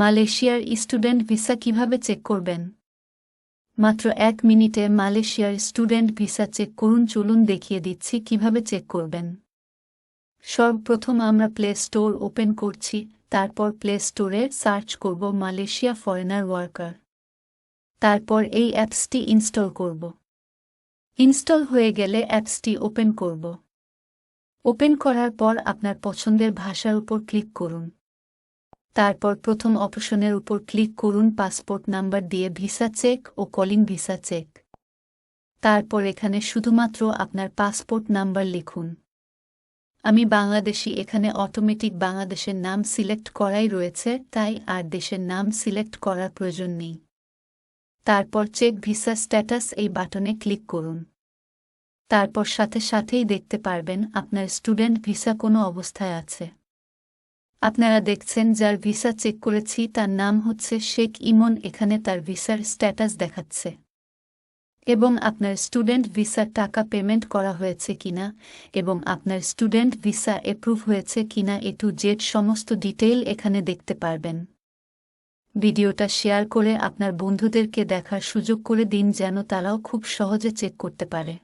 মালয়েশিয়ার student visa কীভাবে check করবেন? মাত্র এক মিনিটে মালয়েশিয়ার স্টুডেন্ট ভিসা চেক করুন, চলুন দেখিয়ে দিচ্ছি কীভাবে চেক করবেন। সর্বপ্রথম আমরা প্লে স্টোর ওপেন করছি, তারপর প্লে স্টোরে সার্চ করব মালয়েশিয়া ফরেনার ওয়ার্কার। তারপর এই অ্যাপসটি ইনস্টল করব। ইনস্টল হয়ে গেলে অ্যাপসটি ওপেন করব। ওপেন করার পর আপনার পছন্দের ভাষার উপর ক্লিক করুন। তারপর প্রথম অপশনের উপর ক্লিক করুন পাসপোর্ট নাম্বার দিয়ে ভিসা চেক ও কলিং ভিসা চেক। তারপর এখানে শুধুমাত্র আপনার পাসপোর্ট নাম্বার লিখুন। আমি বাংলাদেশি, এখানে অটোমেটিক বাংলাদেশের নাম সিলেক্ট করাই রয়েছে, তাই আর দেশের নাম সিলেক্ট করার প্রয়োজন নেই। তারপর চেক ভিসা স্ট্যাটাস এই বাটনে ক্লিক করুন। তারপর সাথে সাথেই দেখতে পারবেন আপনার স্টুডেন্ট ভিসা কোনো অবস্থায় আছে। আপনারা দেখছেন যার ভিসা চেক করেছি, তার নাম হচ্ছে শেখ ইমন, এখানে তার ভিসার স্ট্যাটাস দেখাচ্ছে। এবং আপনার স্টুডেন্ট ভিসার টাকা পেমেন্ট করা হয়েছে কিনা, এবং আপনার স্টুডেন্ট ভিসা অ্যাপ্রুভ হয়েছে কিনা, এ টু জেড সমস্ত ডিটেইল এখানে দেখতে পারবেন। ভিডিওটা শেয়ার করে আপনার বন্ধুদেরকে দেখার সুযোগ করে দিন, যেন তারাও খুব সহজে চেক করতে পারে।